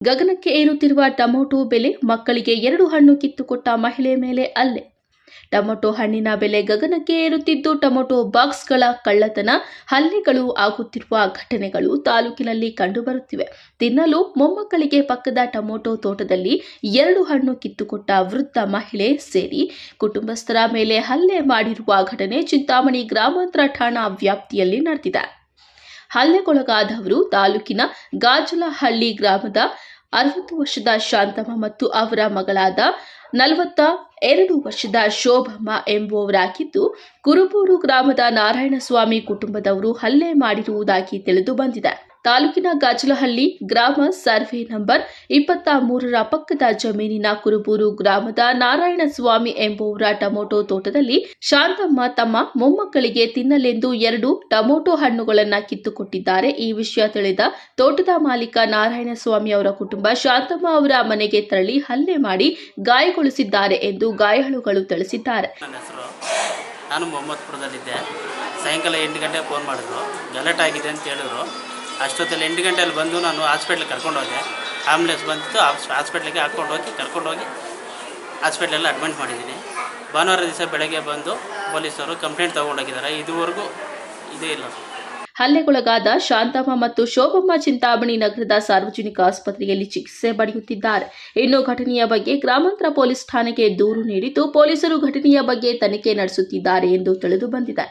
ಗಗನಕ್ಕೆ ಏರುತ್ತಿರುವ tomato ಬೆಲೆ ಮಕ್ಕಳಿಗೆ ಎರಡು ಹಣ್ಣು ಕಿತ್ತುಕೊಟ್ಟ ಮಹಿಳೆ ಮೇಲೆ ಅಲ್ಲೆ. ಟೊಮೊಟೊ ಹಣ್ಣಿನ ಬೆಲೆ ಗಗನಕ್ಕೆ ಏರುತ್ತಿದ್ದು ಟೊಮೊಟೊ ಬಾಕ್ಸ್ಗಳ ಕಳ್ಳತನ, ಹಲ್ಲೆಗಳು ಆಗುತ್ತಿರುವ ಘಟನೆಗಳು ತಾಲೂಕಿನಲ್ಲಿ ಕಂಡುಬರುತ್ತಿವೆ. ತಿನ್ನಲು ಮೊಮ್ಮಕ್ಕಳಿಗೆ ಪಕ್ಕದ ಟೊಮೊಟೊ ತೋಟದಲ್ಲಿ ಎರಡು ಹಣ್ಣು ಕಿತ್ತುಕೊಟ್ಟ ವೃದ್ಧ ಮಹಿಳೆ ಸೇರಿ ಕುಟುಂಬಸ್ಥರ ಮೇಲೆ ಹಲ್ಲೆ ಮಾಡಿರುವ ಘಟನೆ ಚಿಂತಾಮಣಿ ಗ್ರಾಮಾಂತರ ಠಾಣಾ ವ್ಯಾಪ್ತಿಯಲ್ಲಿ ನಡೆದಿದೆ. ಹಲ್ಲೆಗೊಳಗಾದವರು ತಾಲೂಕಿನ ಗಾಜಲಹಳ್ಳಿ ಗ್ರಾಮದ ಅರವತ್ತು ವರ್ಷದ ಶಾಂತಮ್ಮ ಮತ್ತು ಅವರ ಮಗಳಾದ ನಲವತ್ತ ಎರಡು ವರ್ಷದ ಶೋಭಮ್ಮ ಎಂಬುವವರಾಗಿದ್ದು, ಕುರುಬೂರು ಗ್ರಾಮದ ನಾರಾಯಣಸ್ವಾಮಿ ಕುಟುಂಬದವರು ಹಲ್ಲೆ ಮಾಡಿರುವುದಾಗಿ ತಿಳಿದು ಬಂದಿದೆ. ತಾಲೂಕಿನ ಗಾಜಲಹಳ್ಳಿ ಗ್ರಾಮ ಸರ್ವೆ ನಂಬರ್ ಇಪ್ಪತ್ತ ಮೂರರ ಪಕ್ಕದ ಜಮೀನಿನ ಕುರುಬೂರು ಗ್ರಾಮದ ನಾರಾಯಣಸ್ವಾಮಿ ಎಂಬುವರ ಟೊಮೊಟೊ ತೋಟದಲ್ಲಿ ಶಾಂತಮ್ಮ ತಮ್ಮ ಮೊಮ್ಮಕ್ಕಳಿಗೆ ತಿನ್ನಲೆಂದು ಎರಡು ಟೊಮೊಟೊ ಹಣ್ಣುಗಳನ್ನು ಕಿತ್ತುಕೊಟ್ಟಿದ್ದಾರೆ. ಈ ವಿಷಯ ತಿಳಿದ ತೋಟದ ಮಾಲೀಕ ನಾರಾಯಣಸ್ವಾಮಿ ಅವರ ಕುಟುಂಬ ಶಾಂತಮ್ಮ ಅವರ ಮನೆಗೆ ತೆರಳಿ ಹಲ್ಲೆ ಮಾಡಿ ಗಾಯಗೊಳಿಸಿದ್ದಾರೆ ಎಂದು ಗಾಯಾಳುಗಳು ತಿಳಿಸಿದ್ದಾರೆ. ನಾನು ಮೊಹಮ್ಮದ್ಪುರದಲ್ಲಿದ್ದೆ. ಸಾಯಂಕಾಲ ಎಂಟು ಗಂಟೆಗೆ ಫೋನ್ ಮಾಡಿದ್ರು. ಗಲಾಟೆ ಆಗಿದೆ ಅಂತ ಹೇಳಿದ್ರು. ಅಷ್ಟೊತ್ತಲ್ಲಿ ಎಂಟು ಗಂಟೆಯಲ್ಲಿ ಬಂದು ನಾನು ಹಾಸ್ಪಿಟ್ಲಿಗೆ ಕರ್ಕೊಂಡು ಹೋದೆ ಆಂಬುಲೆನ್ಸ್ ಬಂದಿತ್ತು ಹಾಸ್ಪಿಟ್ಲಿಗೆ ಹಾಕ್ಕೊಂಡು ಹೋಗಿ ಕರ್ಕೊಂಡು ಹೋಗಿ ಹಾಸ್ಪಿಟ್ಲಲ್ಲಿ ಅಡ್ಮಿಟ್ ಮಾಡಿದ್ದೀನಿ. ಭಾನುವಾರ ದಿವಸ ಬೆಳಗ್ಗೆ ಬಂದು ಪೊಲೀಸರು ಕಂಪ್ಲೇಂಟ್ ತೊಗೊಂಡೋಗಿದ್ದಾರೆ. ಇದುವರೆಗೂ ಇದೇ ಇಲ್ಲ. ಹಲ್ಲೆಗೊಳಗಾದ ಶಾಂತಮ್ಮ ಮತ್ತು ಶೋಭಮ್ಮ ಚಿಂತಾಮಣಿ ನಗರದ ಸಾರ್ವಜನಿಕ ಆಸ್ಪತ್ರೆಯಲ್ಲಿ ಚಿಕಿತ್ಸೆ ಪಡೆಯುತ್ತಿದ್ದಾರೆ. ಇನ್ನು ಘಟನೆಯ ಬಗ್ಗೆ ಗ್ರಾಮಾಂತರ ಪೊಲೀಸ್ ಠಾಣೆಗೆ ದೂರು ನೀಡಿದ್ದು ಪೊಲೀಸರು ಘಟನೆಯ ಬಗ್ಗೆ ತನಿಖೆ ನಡೆಸುತ್ತಿದ್ದಾರೆ ಎಂದು ತಿಳಿದು ಬಂದಿದೆ.